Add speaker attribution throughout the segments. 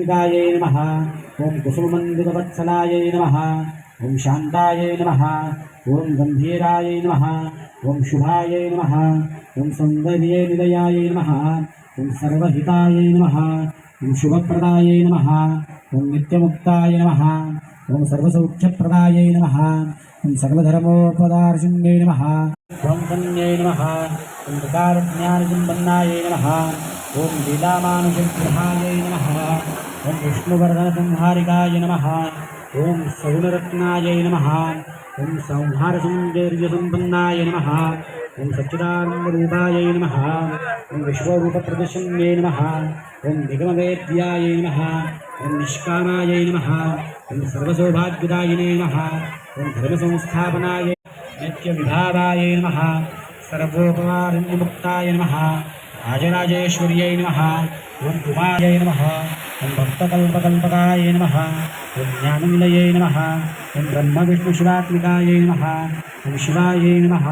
Speaker 1: य नमः ॐ कुसुममण्डितवत्सलायै नमः ॐ शान्तायै नमः ॐ गम्भीरायै नमः ॐ शुभायै नमः ॐ सौन्दर्ये निलयायै नमः ॐ सर्वहितायै नमः ॐ शुभप्रदायै नमः ॐ नित्यमुक्ताय नमः ॐ सर्वसौख्यप्रदायै नमः ॐ सकलधर्मोपदार्शिन्यै नमः ॐ कन्यै नमः ॐ प्रकारज्ञानसम्पन्नायै नमः ఓం లీలామానుజగ్రహాయ నమ. ఓం విష్ణువర్ధన సంహారికాయ నమ. ఓం సౌనరత్నాయ నమ. ఓం సంహారసౌందర్యసంపన్నాయ నమ. ఓం సచ్చిదానందరూపాయ నమ. ఓం విశ్వరూపప్రదర్శన్యే నమ. ఓం నిగమవేద్యాయ నమ. ఓం నిష్కామాయ నమ. ఓం సర్వసౌభాగ్యదాయనే నమ. ఓం ధర్మసంస్థాపనాయ నిత్యవిభావాయ నమ. సర్వోపవారణ్యముక్తాయ నమ. राजराजेश्वर्यै नमः ॐ उमायै नमः ॐ भक्तकल्पकल्पकाय नमः ॐ ज्ञाननिलयै नमः ॐ ब्रह्मविष्णुशिवात्मिकायै नमः ॐ शिवायै नमः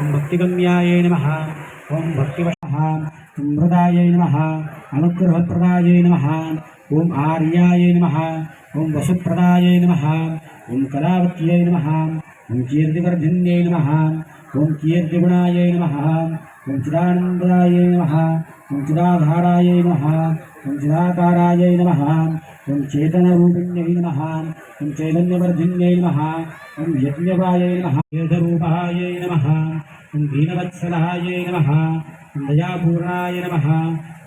Speaker 1: ॐ भक्तिगम्यायै नमः भक्तिवशः ॐ मृदायै नमः अनुग्रहप्रदायै नमः ॐ आर्यायै नमः ॐ वसुप्रदायै नमः ॐ कलावत्यै नमः ॐ कीर्तिवर्धिन्यै नमः ॐ कीर्तिगुणायै नमः ॐ चिदानन्दायै नमः। ॐ चिदाधारायै नमः। ॐ चिदाकारायै नमः। ॐ चेतनरूपिण्यै नमः। ॐ चैतन्यवर्धिन्यै नमः। ॐ यज्ञवायै नमः। वेदरूपायै नमः। ॐ दीनवत्सलायै नमः। ॐ दयापूर्णाय नमः।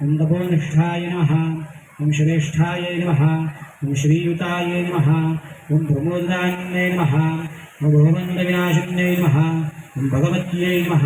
Speaker 1: ॐ तपोनिष्ठाय नमः। ॐ श्रेष्ठायै नमः। ॐ श्रीयुतायै नमः। ॐ प्रमोदान्यै नमः। ॐ भगवन्तविनाशिन्यै नमः। ॐ भगवत्यै नमः।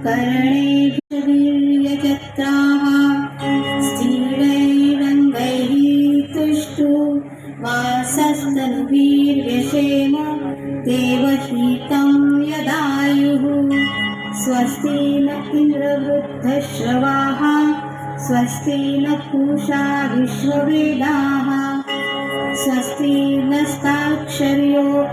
Speaker 2: भद्रं कर्णेभिर्यजत्राः स्थिरैरङ्गैः तुष्टु वासस्तन्वीर्यशेम देवहीतं यदायुः। स्वस्ति न इन्द्रवृद्धश्रवाः स्वस्ति न पूषा विश्ववेदाः। स्वस्ति नस्ताक्षर्यो